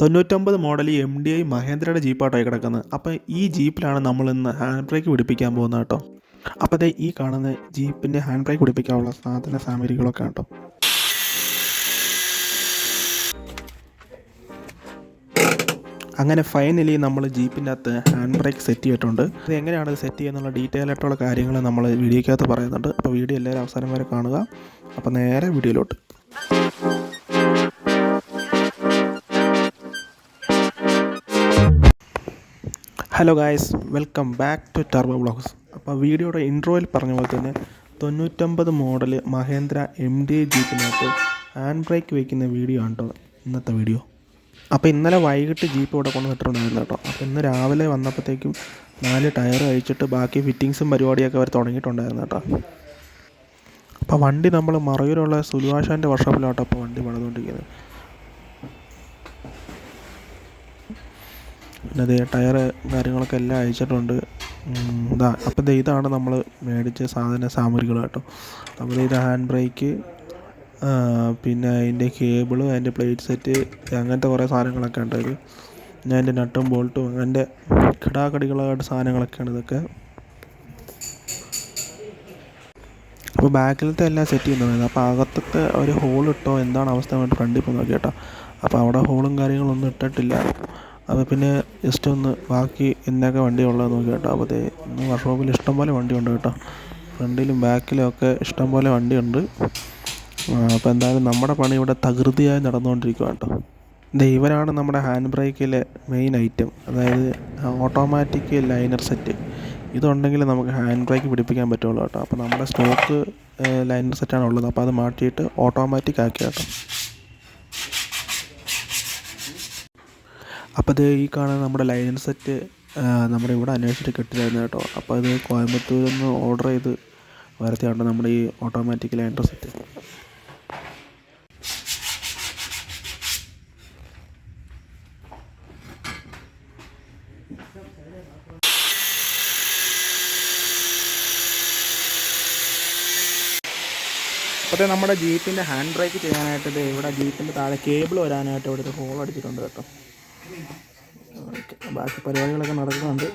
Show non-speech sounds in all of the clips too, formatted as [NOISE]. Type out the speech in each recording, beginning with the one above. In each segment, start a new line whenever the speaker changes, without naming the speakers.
തൊണ്ണൂറ്റൊമ്പത് model M D I മഹേന്ദ്രയുടെ ജീപ്പായിട്ടായി കിടക്കുന്നത്. അപ്പോൾ ഈ ജീപ്പിലാണ് നമ്മൾ ഇന്ന് ഹാൻഡ് ബ്രേക്ക് പിടിപ്പിക്കാൻ പോകുന്നത് കേട്ടോ. അപ്പോൾ ദേ ഈ കാണുന്ന ജീപ്പിന്റെ ഹാൻഡ് ബ്രേക്ക് പിടിപ്പിക്കാനുള്ള സാധന സാമഗ്രികളൊക്കെ കേട്ടോ അങ്ങനെ ഫൈനലി നമ്മൾ ജീപ്പിന്റെ അകത്ത് ഹാൻഡ് ബ്രേക്ക് സെറ്റ് ചെയ്തിട്ടുണ്ട്. അത് എങ്ങനെയാണ് സെറ്റ് സെറ്റ് ചെയ്യുന്നുള്ള ഡീറ്റെയിൽ ആയിട്ടുള്ള കാര്യങ്ങൾ നമ്മൾ വീഡിയോയ്ക്കകത്ത് പറയുന്നുണ്ട്. അപ്പോൾ വീഡിയോ എല്ലാവരും അവസാനം വരെ കാണുക. അപ്പോൾ നേരെ വീഡിയോയിലോട്ട് hello guys welcome back to Turbo Blogs അപ്പോൾ വീഡിയോയുടെ ഇൻട്രോയിൽ പറഞ്ഞ പോലെ തന്നെ തൊണ്ണൂറ്റൊമ്പത് മോഡൽ മഹേന്ദ്ര എം ഡി ജീപ്പിനകത്ത് ഹാൻഡ് ബ്രേക്ക് വയ്ക്കുന്ന വീഡിയോ ആണ് കേട്ടോ ഇന്നത്തെ വീഡിയോ അപ്പോൾ ഇന്നലെ വൈകിട്ട് ജീപ്പ് ഇവിടെ കൊണ്ട് നിട്ടിട്ടുണ്ടായിരുന്നു കേട്ടോ അപ്പോൾ ഇന്ന് രാവിലെ വന്നപ്പോഴത്തേക്കും നാല് ടയർ അഴിച്ചിട്ട് ബാക്കി ഫിറ്റിങ്സും പരിപാടിയൊക്കെ അവർ തുടങ്ങിയിട്ടുണ്ടായിരുന്നു കേട്ടോ അപ്പോൾ വണ്ടി നമ്മൾ മറയൂരുള്ള സുലുവാഷാന്റെ വർഷോപ്പിലോട്ടോ അപ്പോൾ വണ്ടി പണിതുകൊണ്ടിരിക്കുന്നത്. പിന്നെ അതേ ടയറ് കാര്യങ്ങളൊക്കെ എല്ലാം അയച്ചിട്ടുണ്ട് ഇതാ അപ്പം ദേ ഇതാണ് നമ്മൾ മേടിച്ച സാധന സാമഗ്രികൾ കേട്ടോ. അപ്പോൾ ഇത് ഹാൻഡ് ബ്രേക്ക് പിന്നെ അതിന്റെ കേബിൾ അതിന്റെ പ്ലേറ്റ് സെറ്റ് അങ്ങനത്തെ കുറേ സാധനങ്ങളൊക്കെ ഉണ്ട് അതിൽ ഞാൻ അതിന്റെ നട്ടും ബോൾട്ടും അങ്ങനത്തെ കിടാക്കടികളായിട്ട് സാധനങ്ങളൊക്കെയാണ് ഇതൊക്കെ. അപ്പോൾ ബാക്കിലത്തെ എല്ലാം സെറ്റ് ചെയ്യുന്നതാണ്. അപ്പോൾ അകത്തത്തെ ഒരു ഹോൾ ഇട്ടോ എന്താണ് അവസ്ഥ ഫ്രണ്ടിൽ നോക്കി കേട്ടോ അപ്പോൾ അവിടെ ഹോളും കാര്യങ്ങളൊന്നും ഇട്ടിട്ടില്ല. അപ്പോൾ പിന്നെ ജസ്റ്റ് ഒന്ന് ബാക്കി എന്നൊക്കെ വണ്ടി ഉള്ളത് നോക്കി കേട്ടോ. അപ്പോൾ ദേ ഇന്ന് വർക്ക്ഷോപ്പിൽ ഇഷ്ടംപോലെ വണ്ടിയുണ്ട് കേട്ടോ. ഫ്രണ്ടിലും ബാക്കിലും ഒക്കെ ഇഷ്ടംപോലെ വണ്ടിയുണ്ട്. ആ, അപ്പോൾ എന്തായാലും നമ്മുടെ പണി ഇവിടെ തകൃതിയായി നടന്നുകൊണ്ടിരിക്കുകയാണ് കേട്ടോ. ദേ ഇവരാണ് നമ്മുടെ ഹാൻഡ് ബ്രേക്കിലെ മെയിൻ ഐറ്റം അതായത് ഓട്ടോമാറ്റിക് ലൈനർ സെറ്റ് ഇതുണ്ടെങ്കിൽ നമുക്ക് ഹാൻഡ് ബ്രേക്ക് പിടിപ്പിക്കാൻ പറ്റുള്ളൂ കേട്ടോ. അപ്പോൾ നമ്മുടെ സ്റ്റോക്ക് ലൈനർ സെറ്റാണ് ഉള്ളത് അപ്പോൾ അത് മാറ്റിയിട്ട് ഓട്ടോമാറ്റിക് ആക്കി കേട്ടോ. അപ്പോൾ ഇത് ഈ കാണുന്ന നമ്മുടെ ലൈൻ സെറ്റ് നമ്മുടെ ഇവിടെ അന്വേഷിച്ചിട്ട് കിട്ടില്ലായിരുന്നു കേട്ടോ. അപ്പോൾ അത് കോയമ്പത്തൂരിൽ നിന്ന് ഓർഡർ ചെയ്ത് വരുത്തിയാണ് നമ്മുടെ ഈ ഓട്ടോമാറ്റിക് ലൈനർ സെറ്റ് അപ്പോൾ നമ്മുടെ ജീപ്പിന്റെ ഹാൻഡ് ബ്രേക്ക് ചെയ്യാനായിട്ട് ദേ ഇവിടെ ജീപ്പിന്റെ താഴെ കേബിൾ വരാനായിട്ട് ഇവിടെ ഒരു ഹോൾ അടിച്ചിട്ടുണ്ട് കേട്ടോ. ബാക്കി പരിപാടികളൊക്കെ നടക്കുന്നുണ്ട്.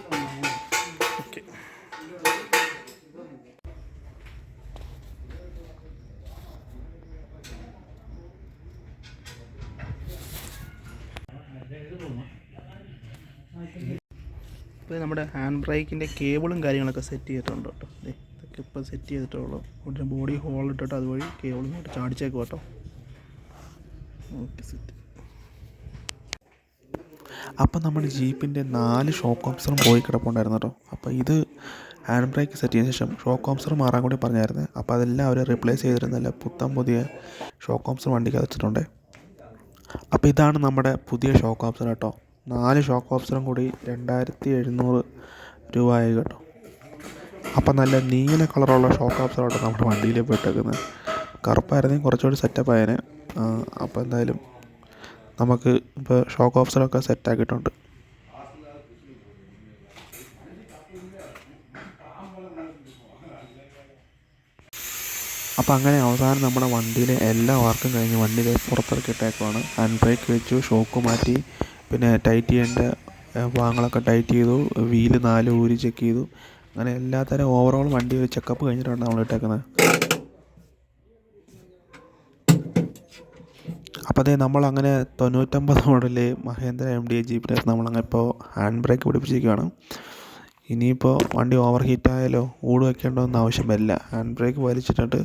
ഇപ്പോൾ നമ്മുടെ ഹാൻഡ് ബ്രേക്കിന്റെ കേബിളും കാര്യങ്ങളൊക്കെ സെറ്റ് ചെയ്തിട്ടുണ്ട് കേട്ടോ. ഇതൊക്കെ ഇപ്പോൾ സെറ്റ് ചെയ്തിട്ടുള്ളൂ. ഒരു ബോഡി ഹോൾ ഇട്ടിട്ട് അതുവഴി കേബിളും ചാടിച്ചേക്കും കേട്ടോ. Okay set. അപ്പം നമ്മൾ ജീപ്പിന്റെ നാല് ഷോക്ക് ഓപ്സറും പോയി കിടപ്പുണ്ടായിരുന്നു കേട്ടോ അപ്പോൾ ഇത് ഹാൻഡ് ബ്രേക്ക് സെറ്റ് ചെയ്ത ശേഷം ഷോക്ക് ഓപ്സർ മാറാൻ കൂടി പറഞ്ഞായിരുന്നു. അപ്പോൾ അതെല്ലാം അവർ റിപ്ലേസ് ചെയ്തിരുന്നില്ല പുത്തൻ പുതിയ ഷോക്ക് ഓപ്സർ വണ്ടിക്ക് വെച്ചിട്ടുണ്ട്. അപ്പോൾ ഇതാണ് നമ്മുടെ പുതിയ ഷോക്ക് ഓപ്സർ കേട്ടോ നാല് ഷോക്ക് ഓപ്സറും കൂടി രണ്ടായിരത്തി എഴുന്നൂറ് രൂപയായി കേട്ടോ. അപ്പം നല്ല നീല കളറുള്ള ഷോക്ക് ഓപ്സറാണ് നമ്മുടെ വണ്ടിയിൽ ഇപ്പോൾ ഇട്ടേക്കുന്നത് കറുപ്പായിരുന്നെങ്കിൽ കുറച്ചുകൂടി സെറ്റപ്പ് ആയേനെ. അപ്പോൾ എന്തായാലും നമുക്ക് ഇപ്പോൾ ഷോക്ക് ഓപ്സറൊക്കെ സെറ്റാക്കിയിട്ടുണ്ട് അപ്പോൾ അങ്ങനെ അവസാനം നമ്മുടെ വണ്ടിയിലെ എല്ലാ വർക്കും കഴിഞ്ഞ് വണ്ടിയിലെ പുറത്തിറക്കിയിട്ടേക്കുവാണ് ഹാൻഡ് ബ്രേക്ക് വെച്ചു ഷോക്ക് മാറ്റി പിന്നെ ടൈറ്റ് ചെയ്യേണ്ട ഭാഗങ്ങളൊക്കെ ടൈറ്റ് ചെയ്തു വീൽ നാല് ഊരി ചെക്ക് ചെയ്തു. അങ്ങനെ എല്ലാത്തരം ഓവറോൾ വണ്ടി ഒരു ചെക്കപ്പ് കഴിഞ്ഞിട്ടാണ് നമ്മൾ ഇട്ടേക്കുന്നത്. അപ്പോൾ അതേ നമ്മളങ്ങനെ തൊണ്ണൂറ്റൊമ്പത് [LAUGHS] മോഡൽ മഹേന്ദ്ര എം ഡി ജീപ്പിനകത്ത് നമ്മളങ്ങനെ ഇപ്പോൾ ഹാൻഡ് ബ്രേക്ക് പിടിപ്പിച്ചിരിക്കുകയാണ് ഇനിയിപ്പോൾ വണ്ടി ഓവർ ഹീറ്റായാലോ ഊട് വെക്കേണ്ടതൊന്നും ആവശ്യം വരില്ല ഹാൻഡ് ബ്രേക്ക് വലിച്ചിട്ടിട്ട്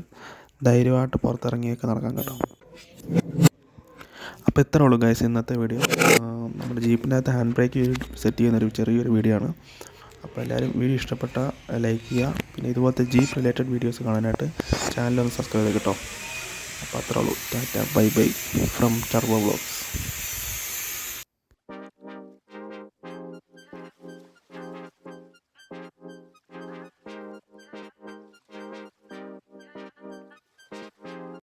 ധൈര്യമായിട്ട് പുറത്തിറങ്ങിയൊക്കെ നടക്കാൻ കേട്ടോ. അപ്പോൾ ഇത്രേ ഉള്ളൂ ഗൈസ് ഇന്നത്തെ വീഡിയോ നമ്മുടെ ജീപ്പിനകത്ത് ഹാൻഡ് ബ്രേക്ക് സെറ്റ് ചെയ്യുന്നൊരു ചെറിയൊരു വീഡിയോ ആണ്. അപ്പോൾ എല്ലാവരും വീഡിയോ ഇഷ്ടപ്പെട്ടാൽ ലൈക്ക് ചെയ്യുക. പിന്നെ ഇതുപോലത്തെ ജീപ്പ് റിലേറ്റഡ് വീഡിയോസ് കാണാനായിട്ട് ചാനലൊന്ന് സബ്സ്ക്രൈബ് ചെയ്ത് കേട്ടോ. അപ്പോൾ അത്രേ ഉള്ളൂ. Ta-ta bye bye. From Turbo Blogs